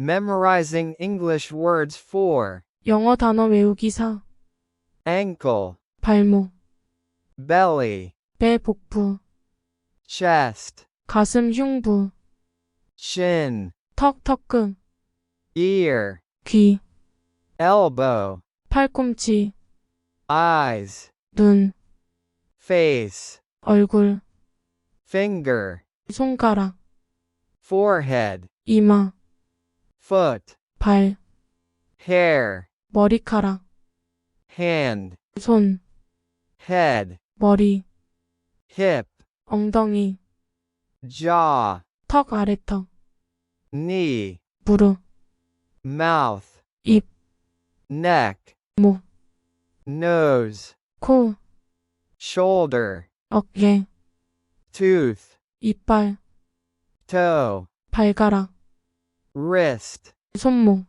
Memorizing English words for 영어 단어 외우기 4. ankle, 발목, belly, 배 복부, chest, 가슴 흉부, chin, 턱 턱끝, ear, 귀, elbow, 팔꿈치, eyes, 눈, face, 얼굴, finger, 손가락, forehead, 이마, foot, 발, hair, 머리카락, hand, 손, head, 머리, hip, 엉덩이, jaw, 턱 아래턱, knee, 무릎, mouth, 입, neck, 목, nose, 코, shoulder, 어깨, tooth, 이빨, toe, 발가락, wrist, 손목,